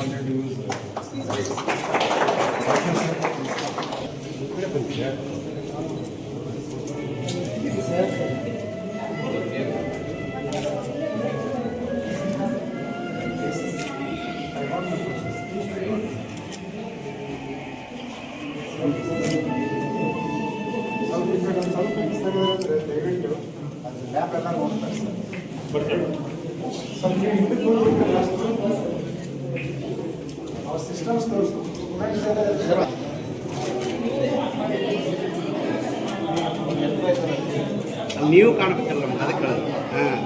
wanted to use. ಸ್ವಲ್ಪ ಈ ಕಡೆ ಒಂದ್ ಸ್ವಲ್ಪ ಮಿಸ್ ಆಗಿದ್ರೆ ದಯವಿಟ್ಟು ಅದು ಲ್ಯಾಪ್ ಎಲ್ಲ ನೋಡ್ತಾರೆ ಸರ್ ಸ್ವಲ್ಪ ನೀವು ಹಿಂದಕ್ಕೆ ಹೋಗ್ಬಿಟ್ಟು ಅವ್ರ ಸಿಸ್ಟಮ್ಸ್ ತೋರಿಸು ನೀವು ಕಾಣಬೇಕಲ್ಲ ನಮ್ಗೆ ಅದಕ್ಕೆ ಹೇಳೋದು ಹಾಂ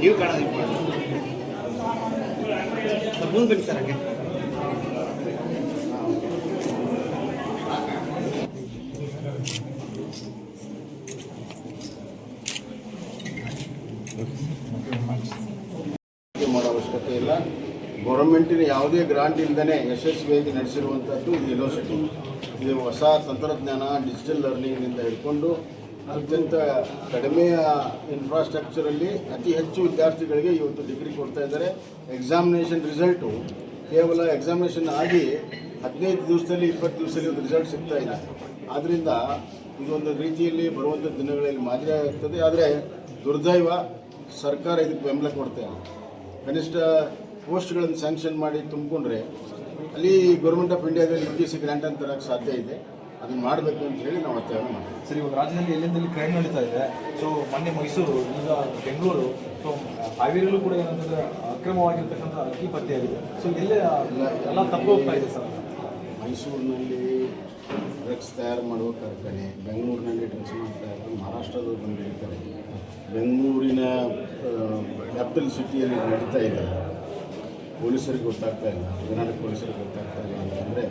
ನೀವು ಕಾಣೋದು ಇಂಪಾರ್ಟೆಂಟ್ ಸ್ವಲ್ಪ ಮುಂದೆ ಬನ್ನಿ ಸರ್ ಹಾಗೆ ಆಯ್ಕೆ ಮಾಡೋ ಅವಶ್ಯಕತೆ ಇಲ್ಲ ಗೌರ್ಮೆಂಟಿನ ಯಾವುದೇ ಗ್ರಾಂಟ್ ಇಲ್ಲದೇ ಯಶಸ್ವಿಯಾಗಿ ನಡೆಸಿರುವಂಥದ್ದು ಯೂನಿವರ್ಸಿಟಿ ಇದು ಹೊಸ ತಂತ್ರಜ್ಞಾನ ಡಿಜಿಟಲ್ ಲರ್ನಿಂಗ್ನಿಂದ ಹಿಡ್ಕೊಂಡು ಅತ್ಯಂತ ಕಡಿಮೆಯ ಇನ್ಫ್ರಾಸ್ಟ್ರಕ್ಚರಲ್ಲಿ ಅತಿ ಹೆಚ್ಚು ವಿದ್ಯಾರ್ಥಿಗಳಿಗೆ ಇವತ್ತು ಡಿಗ್ರಿ ಕೊಡ್ತಾ ಇದ್ದಾರೆ. ಎಕ್ಸಾಮಿನೇಷನ್ ರಿಸಲ್ಟು ಕೇವಲ ಎಕ್ಸಾಮಿನೇಷನ್ ಆಗಿ ಹದಿನೈದು ದಿವಸದಲ್ಲಿ, ಇಪ್ಪತ್ತು ದಿವಸದಲ್ಲಿ ಒಂದು ರಿಸಲ್ಟ್ ಸಿಗ್ತಾ ಇದೆ. ಆದ್ದರಿಂದ ಇದೊಂದು ರೀತಿಯಲ್ಲಿ ಬರುವಂಥ ದಿನಗಳಲ್ಲಿ ಮಾದರಿ ಆಗ್ತದೆ. ಆದರೆ ದುರ್ದೈವ ಸರ್ಕಾರ ಇದಕ್ಕೆ ಬೆಂಬಲ ಕೊಡ್ತಾ ಇಲ್ಲ. ಕನಿಷ್ಠ ಪೋಸ್ಟ್ಗಳನ್ನು ಸ್ಯಾಂಕ್ಷನ್ ಮಾಡಿ ತುಂಬಿಕೊಂಡ್ರೆ ಅಲ್ಲಿ ಗೌರ್ಮೆಂಟ್ ಆಫ್ ಇಂಡಿಯಾದಲ್ಲಿ ಯು ಜಿ ಸಿ ಗ್ರ್ಯಾಂಟ್ ಅಂತ ತರಕ್ಕೆ ಸಾಧ್ಯ ಇದೆ. ಅದನ್ನು ಮಾಡಬೇಕು ಅಂತ ಹೇಳಿ ನಾವು ಒತ್ತಾಯ ಮಾಡ್ತೀವಿ. ಸರ್ ಇವಾಗ ರಾಜ್ಯದಲ್ಲಿ ಎಲ್ಲೆಂದಲ್ಲಿ ಕ್ರೈಮ್ ನಡೀತಾ ಇದೆ ಸೊ ಮೊನ್ನೆ ಮೈಸೂರು ಈಗ ಬೆಂಗಳೂರು ಸೊ ಹಾವೇರಿಯಲ್ಲೂ ಕೂಡ ಏನಂತಂದ್ರೆ ಅಕ್ರಮವಾಗಿರ್ತಕ್ಕಂಥ ಅಕ್ಕಿ ಪತ್ತೆಯಾಗಿದೆ ಸೊ ಇಲ್ಲೇ ಎಲ್ಲ ತಪ್ಪು ಹೋಗ್ತಾ ಇದೆ ಸರ್? ಮೈಸೂರಿನಲ್ಲಿ ಡ್ರಗ್ಸ್ ತಯಾರು ಮಾಡುವ ಕಾರ್ಖಾನೆ ಬೆಂಗಳೂರಿನಲ್ಲಿ ಡ್ರಗ್ಸ್ ಮಾಡ್ತಾ ಇದ್ದಾರೆ ಮಹಾರಾಷ್ಟ್ರದವ್ರು ಬಂದು ಬೆಂಗಳೂರಿನ ಕ್ಯಾಪಿಟಲ್ ಸಿಟಿಯಲ್ಲಿ ನಡೀತಾ ಇದೆ. ಪೊಲೀಸರಿಗೆ ಗೊತ್ತಾಗ್ತಾ ಇಲ್ಲ. ಕರ್ನಾಟಕ ಪೊಲೀಸರಿಗೆ ಗೊತ್ತಾಗ್ತಾ ಇಲ್ಲ ಅಂತಂದರೆ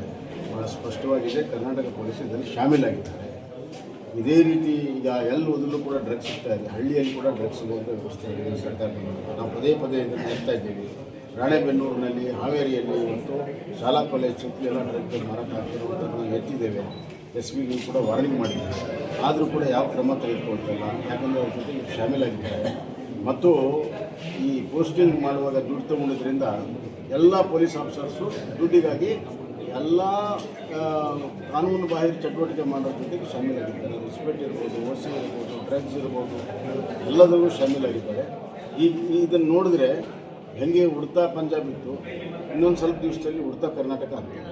ಭಾಳ ಸ್ಪಷ್ಟವಾಗಿದೆ. ಕರ್ನಾಟಕ ಪೊಲೀಸ್ ಇದರಲ್ಲಿ ಶಾಮೀಲಾಗಿದ್ದಾರೆ. ಇದೇ ರೀತಿ ಈಗ ಎಲ್ಲಿ ಹೋದಲ್ಲೂ ಕೂಡ ಡ್ರಗ್ಸ್ ಸಿಗ್ತಾ ಇದೆ. ಹಳ್ಳಿಯಲ್ಲಿ ಕೂಡ ಡ್ರಗ್ಸ್ ಸಿಗುವಂಥ ವ್ಯವಸ್ಥೆ ಇದೆ ಸರ್ಕಾರದಿಂದ ನಾವು ಪದೇ ಪದೇ ಇದನ್ನು ಹೇಳ್ತಾ ಇದ್ದೀವಿ. ರಾಣೆಬೆನ್ನೂರಿನಲ್ಲಿ, ಹಾವೇರಿಯಲ್ಲಿ ಇವತ್ತು ಶಾಲಾ ಕಾಲೇಜ್ ಸುತ್ತಲೂ ಎಲ್ಲ ಡ್ರಗ್ಸ್ ಮಾರಾಟ ಆಗ್ತಿರುವಂಥದ್ದು ನಾವು ಎತ್ತಿದ್ದೇವೆ. ಎಸ್ ಪಿಗೂ ಕೂಡ ವಾರ್ನಿಂಗ್ ಮಾಡಿದ್ದಾರೆ. ಆದರೂ ಕೂಡ ಯಾವ ಕ್ರಮ ತೆಗೆದುಕೊಳ್ತಿಲ್ಲ. ಯಾಕಂದರೆ ಅವ್ರ ಜೊತೆಗೆ ಶಾಮೀಲಾಗಿದ್ದಾರೆ. ಮತ್ತು ಈ ಪೋಸ್ಟಿಂಗ್ ಮಾಡುವಾಗ ದುಡ್ಡು ತಗೊಂಡಿದ್ರಿಂದ ಎಲ್ಲ ಪೊಲೀಸ್ ಆಫೀಸರ್ಸು ದುಡ್ಡಿಗಾಗಿ ಎಲ್ಲ ಕಾನೂನು ಬಾಹಿರ ಚಟುವಟಿಕೆ ಮಾಡೋದ್ರ ಜೊತೆಗೆ ಶಾಮೀಲಾಗಿದ್ದಾರೆ. ರಿಸ್ಪೆಕ್ಟ್ ಇರ್ಬೋದು ಓಸಿ ಇರ್ಬೋದು ಡ್ರಗ್ಸ್ ಇರ್ಬೋದು ಎಲ್ಲದಕ್ಕೂ ಶಾಮೀಲಾಗಿದ್ದಾರೆ. ಈ, ಇದನ್ನು ನೋಡಿದ್ರೆ ಹೆಂಗೆ ಉಡ್ತಾ ಪಂಜಾಬ್ ಇತ್ತು, ಇನ್ನೊಂದು ಸ್ವಲ್ಪ ದಿವಸದಲ್ಲಿ ಉಡ್ತಾ ಕರ್ನಾಟಕ ಆಗ್ತದೆ.